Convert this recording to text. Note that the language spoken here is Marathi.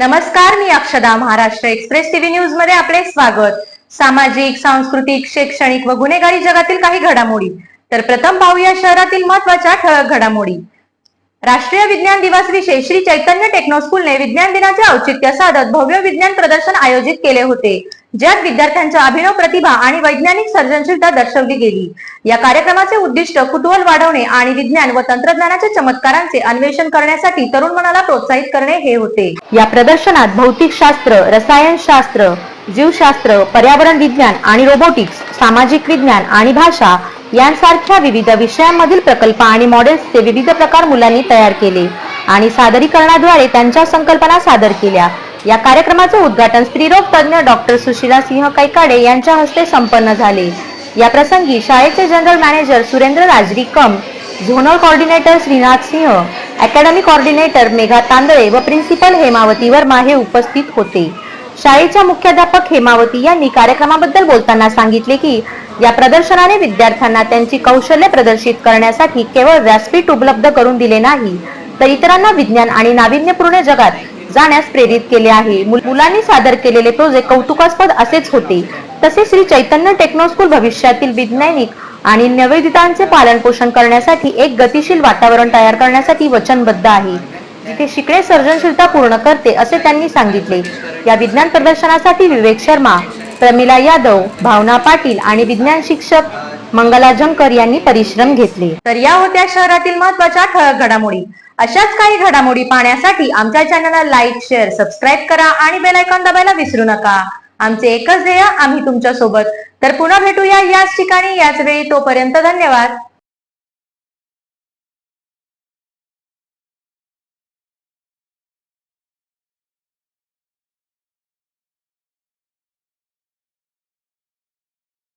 नमस्कार मी अक्षदा महाराष्ट्र एक्सप्रेस टीव्ही न्यूजमध्ये आपले स्वागत. सामाजिक सांस्कृतिक शैक्षणिक व गुन्हेगारी जगातील काही घडामोडी. तर प्रथम पाहूया शहरातील महत्त्वाच्या ठळक घडामोडी. राष्ट्रीय विज्ञान दिवस विषय श्री चैतन्य टेक्नो स्कूलने विज्ञान दिनाचे औचित्य साधत भव्य विज्ञान प्रदर्शन आयोजित केले होते. ज्यात विद्यार्थ्यांच्या अभिनव प्रतिभा आणि वैज्ञानिक सर्जनशीलता दर्शवली गेली. या कार्यक्रमाचे उद्दिष्ट कुतूहल वाढवणे आणि विज्ञान व तंत्रज्ञानाच्या चमत्कारांचे अन्वेषण करण्यासाठी तरुण मनाला प्रोत्साहित करणे हे होते. या प्रदर्शनात भौतिकशास्त्र रसायनशास्त्र जीवशास्त्र पर्यावरण विज्ञान आणि रोबोटिक्स सामाजिक विज्ञान आणि भाषा यांसारख्या विविध विषयांमधील प्रकल्प आणि मॉडेल्सचे विविध प्रकार मुलांनी तयार केले आणि सादरीकरणाद्वारे त्यांच्या संकल्पना सादर केल्या. या कार्यक्रमाचे उद्घाटन स्त्रीरोग तज्ञ डॉक्टर सुशीला सिंह कैकाडे यांच्या हस्ते संपन्न झाले. या प्रसंगी शाळेचे general manager Surendra Rajri cum zonal coordinator Shrinath Singh academy coordinator Megha Tandale व प्रिन्सिपल हेमावती वर्मा हे उपस्थित होते. शाळेच्या मुख्याध्यापक हेमावती यांनी कार्यक्रमाबद्दल बोलताना सांगितले की या प्रदर्शनाने विद्यार्थ्यांना त्यांची कौशल्य प्रदर्शित करण्यासाठी केवळ व्यासपीठ उपलब्ध करून दिले नाही तर इतरांना विज्ञान आणि नाविन्यपूर्ण जगात जाण्यास प्रेरित केले आहे. मुलांनी सादर केलेले प्रोजेक्ट कौतुकास्पद असेच होते. तसेच श्री चैतन्य टेक्नो स्कूल भविष्यातील वैज्ञानिक आणि नवोदितांचे पालन पोषण करण्यासाठी एक गतिशील वातावरण तयार करण्यासाठी वचनबद्ध आहे. जिथे शिकणे सर्जनशीलता पूर्ण करते असे त्यांनी सांगितले. या विज्ञान प्रदर्शनासाठी विवेक शर्मा प्रमिला यादव भावना पाटील आणि विज्ञान शिक्षक मंगला जंकर यांनी परिश्रम घेतले. तर या होत्या शहरातील महत्त्वाच्या ठळक घडामोडी. अशाच काही घडामोडी पाहण्यासाठी आमच्या चॅनलला लाईक शेअर सबस्क्राईब करा आणि बेल आयकॉन दाबायला विसरू नका. आमचे एकच ध्येय आम्ही तुमच्यासोबत तर पुन्हा भेटूया याच ठिकाणी याच वेळी तोपर्यंत धन्यवाद.